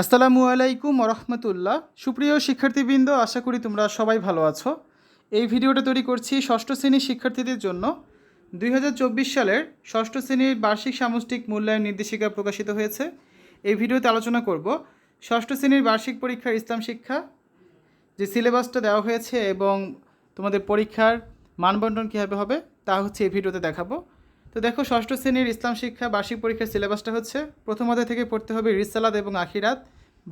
আসসালামু আলাইকুম রহমতুল্লাহ সুপ্রিয় শিক্ষার্থীবৃন্দ, আশা করি তোমরা সবাই ভালো আছো। এই ভিডিওটা তৈরি করছি ষষ্ঠ শ্রেণির শিক্ষার্থীদের জন্য। দুই হাজার চব্বিশ সালের ষষ্ঠ শ্রেণির বার্ষিক সামষ্টিক মূল্যায়ন নির্দেশিকা প্রকাশিত হয়েছে। এই ভিডিওতে আলোচনা করব ষষ্ঠ শ্রেণির বার্ষিক পরীক্ষার ইসলাম শিক্ষা, যে সিলেবাসটা দেওয়া হয়েছে এবং তোমাদের পরীক্ষার মানবন্টন কীভাবে হবে তা হচ্ছে এই ভিডিওতে দেখাবো। তো দেখো, ষষ্ঠ শ্রেণির ইসলাম শিক্ষা বার্ষিক পরীক্ষার সিলেবাসটা হচ্ছে, প্রথম অধ্যায় থেকে পড়তে হবে রিসালাদ এবং আখিরাত,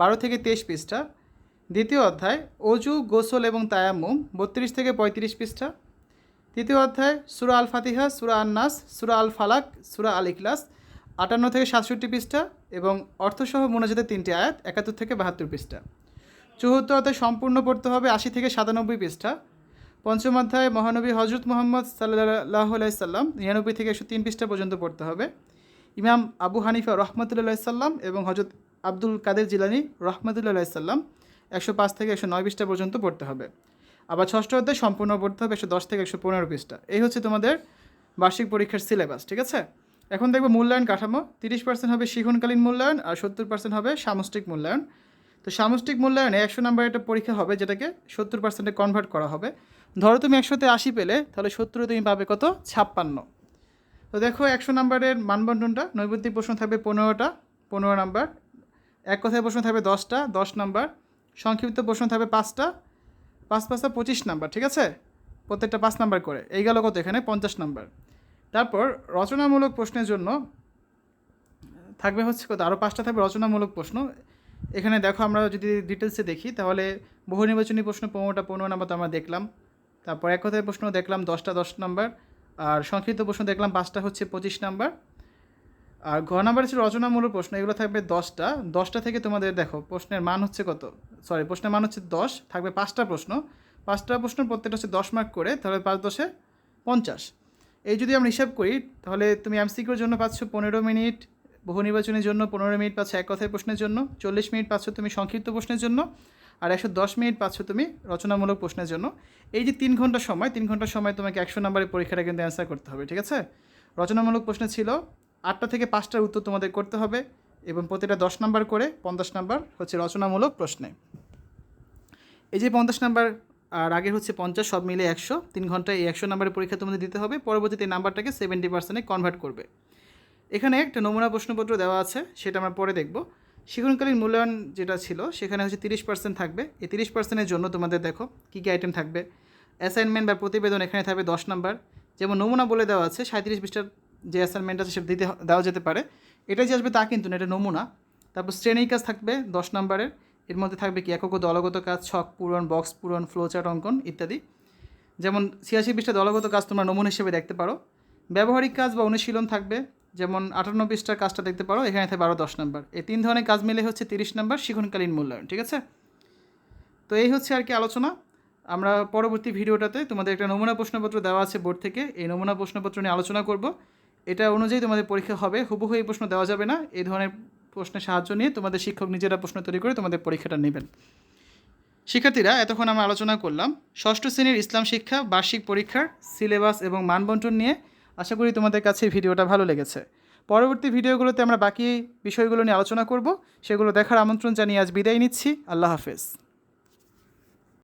বারো থেকে তেইশ পৃষ্ঠা। দ্বিতীয় অধ্যায়, অজু, গোসল এবং তায়াম্মুম, বত্রিশ থেকে পঁয়ত্রিশ পৃষ্ঠা। তৃতীয় অধ্যায়, সুরা আল ফাতিহা সুরা আন্নাস, সুরা আল ফালাক সুরা আল ইখলাস আটান্ন থেকে সাতষট্টি পৃষ্ঠা এবং অর্থসহ মোনাজাতের তিনটি আয়াত, একাত্তর থেকে বাহাত্তর পৃষ্ঠা। চতুর্থ অধ্যায় সম্পূর্ণ পড়তে হবে আশি থেকে সাতানব্বই পৃষ্ঠা। পঞ্চম অধ্যায়, মহানবী হজরত মোহাম্মদ সাল্লাহ সাল্লাম, নিরানব্বই থেকে একশো তিন পৃষ্ঠা পর্যন্ত পড়তে হবে। ইমাম আবু হানিফা রহমতুল্লাহ সাল্লাম এবং হজরত আব্দুল কাদের জিলানি রহমতুল্লাহ সাল্লাম একশো পাঁচ থেকে একশো নয় পৃষ্ঠা পর্যন্ত পড়তে হবে। আবার ষষ্ঠ অধ্যায় সম্পূর্ণ পড়তে হবে একশো দশ থেকে একশো পনেরো পৃষ্ঠা। এই হচ্ছে তোমাদের বার্ষিক পরীক্ষার সিলেবাস ঠিক আছে? এখন দেখব মূল্যায়ন কাঠামো, তিরিশ পার্সেন্ট হবে শিখনকালীন মূল্যায়ন আর সত্তর পার্সেন্ট হবে সামষ্টিক মূল্যায়ন। তো সামষ্টিক মূল্যায়নে একশো নাম্বার একটা পরীক্ষা হবে যেটাকে সত্তর পার্সেন্টে কনভার্ট করা হবে। ধরো তুমি একশোতে আশি পেলে, তাহলে সত্তরে তুমি পাবে কত? ছাপ্পান্ন। তো দেখো একশো নাম্বারের মানবন্টনটা নৈবত্তিক প্রশ্ন থাকবে পনেরোটা, পনেরো নাম্বার। এক কথায় প্রশ্ন থাকবে দশটা, দশ নাম্বার। সংক্ষিপ্ত প্রশ্ন থাকবে পাঁচটা, পাঁচ পাঁচটা পঁচিশ নাম্বার, ঠিক আছে? প্রত্যেকটা পাঁচ নাম্বার করে। এই গেল কত এখানে? পঞ্চাশ নাম্বার। তারপর রচনামূলক প্রশ্নের জন্য থাকবে হচ্ছে কত? আরও পাঁচটা থাকবে রচনামূলক প্রশ্ন। এখানে দেখো আমরা যদি ডিটেলসে দেখি, তাহলে বহু নির্বাচনী প্রশ্ন পনেরোটা পনেরো নাম্বার তো আমরা দেখলাম। তারপর এক কথায় প্রশ্ন দেখলাম দশটা দশ নম্বর, আর সংক্ষিপ্ত প্রশ্ন দেখলাম পাঁচটা হচ্ছে পঁচিশ নাম্বার। আর ঘ নাম্বার হচ্ছে রচনামূলক প্রশ্ন, এগুলো থাকবে দশটা। দশটা থেকে তোমাদের দেখো, প্রশ্নের মান হচ্ছে কত? সরি প্রশ্নের মান হচ্ছে দশ, থাকবে পাঁচটা প্রশ্ন। পাঁচটা প্রশ্ন প্রত্যেকটা হচ্ছে দশ মার্ক করে, তাহলে পাঁচ দশে পঞ্চাশ। এই যদি আমরা হিসাব করি, তাহলে তুমি এমসিকিউর জন্য পাচ্ছ পনেরো মিনিট বহু নির্বাচনের জন্য, পনেরো মিনিট পাচ্ছ এক কথায় প্রশ্নের জন্য, চল্লিশ মিনিট পাচ্ছ তুমি সংক্ষিপ্ত প্রশ্নের জন্য, আর একশো দশ মিনিট পাচ্ছ তুমি রচনামূলক প্রশ্নের জন্য। এই যে তিন ঘণ্টা সময়, তিন ঘণ্টা সময় তোমাকে একশো নম্বরের পরীক্ষাটা কিন্তু অ্যান্সার করতে হবে, ঠিক আছে? রচনামূলক প্রশ্ন ছিল, আটটা থেকে পাঁচটার উত্তর তোমাদের করতে হবে এবং প্রতিটা দশ নাম্বার করে পঞ্চাশ নাম্বার হচ্ছে রচনামূলক প্রশ্নে। এই যে পঞ্চাশ নাম্বার আর আগের হচ্ছে পঞ্চাশ, সব মিলে একশো, তিন ঘন্টায় এই একশো নাম্বারের পরীক্ষা তোমাদের দিতে হবে, পরবর্তীতে নাম্বারটাকে সেভেন্টি পার্সেন্টে কনভার্ট করবে। এখানে একটা নমুনা প্রশ্নপত্র দেওয়া আছে, সেটা আমরা পরে দেখব। শিখনকালীন মূল্যায়ন যেটা ছিল, সেখানে হচ্ছে তিরিশ পার্সেন্ট থাকবে। এই তিরিশ পার্সেন্টের জন্য তোমাদের দেখো কী কী আইটেম থাকবে। অ্যাসাইনমেন্ট বা প্রতিবেদন এখানে থাকবে দশ নাম্বার। যেমন নমুনা বলে দেওয়া আছে সাঁত্রিশ পৃষ্ঠার যে অ্যাসাইনমেন্ট আছে, সেটা দিতে দেওয়া যেতে পারে। এটা যে আসবে তা কিন্তু না, এটা নমুনা। তারপর শ্রেণির কাজ থাকবে দশ নম্বরের। এর মধ্যে থাকবে কি? একক দলগত কাজ, ছক পূরণ বক্স পূরণ ফ্লোচার্ট অঙ্কন ইত্যাদি। যেমন ছিয়াশি পৃষ্ঠা দলগত কাজ তোমরা নমুনা হিসেবে দেখতে পারো। ব্যবহারিক কাজ বা অনুশীলন থাকবে। যেমন আটান্ন পৃষ্ঠার কাজটা দেখতে পারো, এখানে থাকে বারো, দশ নাম্বার। এই তিন ধরনের কাজ মিলে হচ্ছে তিরিশ নাম্বার শিখনকালীন মূল্যায়ন, ঠিক আছে? তো এই হচ্ছে আর কি আলোচনা। আমরা পরবর্তী ভিডিওটাতে তোমাদের একটা নমুনা প্রশ্নপত্র দেওয়া আছে বোর্ড থেকে, এই নমুনা প্রশ্নপত্র নিয়ে আলোচনা করব। এটা অনুযায়ী তোমাদের পরীক্ষা হবে, হুবহু এই প্রশ্ন দেওয়া যাবে না। এই ধরনের প্রশ্নের সাহায্য নিয়ে তোমাদের শিক্ষক নিজেরা প্রশ্ন তৈরি করে তোমাদের পরীক্ষাটা নেবেন। শিক্ষার্থীরা, এতক্ষণ আমরা আলোচনা করলাম। ষষ্ঠ শ্রেণির ইসলাম শিক্ষা, বার্ষিক পরীক্ষার, সিলেবাস এবং মানবন্টন নিয়ে আশা করি তোমাদের কাছে ভিডিওটা ভালো লেগেছে। পরবর্তী ভিডিওগুলোতে আমরা বাকি বিষয়গুলো নিয়ে আলোচনা করব। সেগুলো দেখার আমন্ত্রণ জানিয়ে আজ বিদায় নিচ্ছি। আল্লাহ হাফেজ।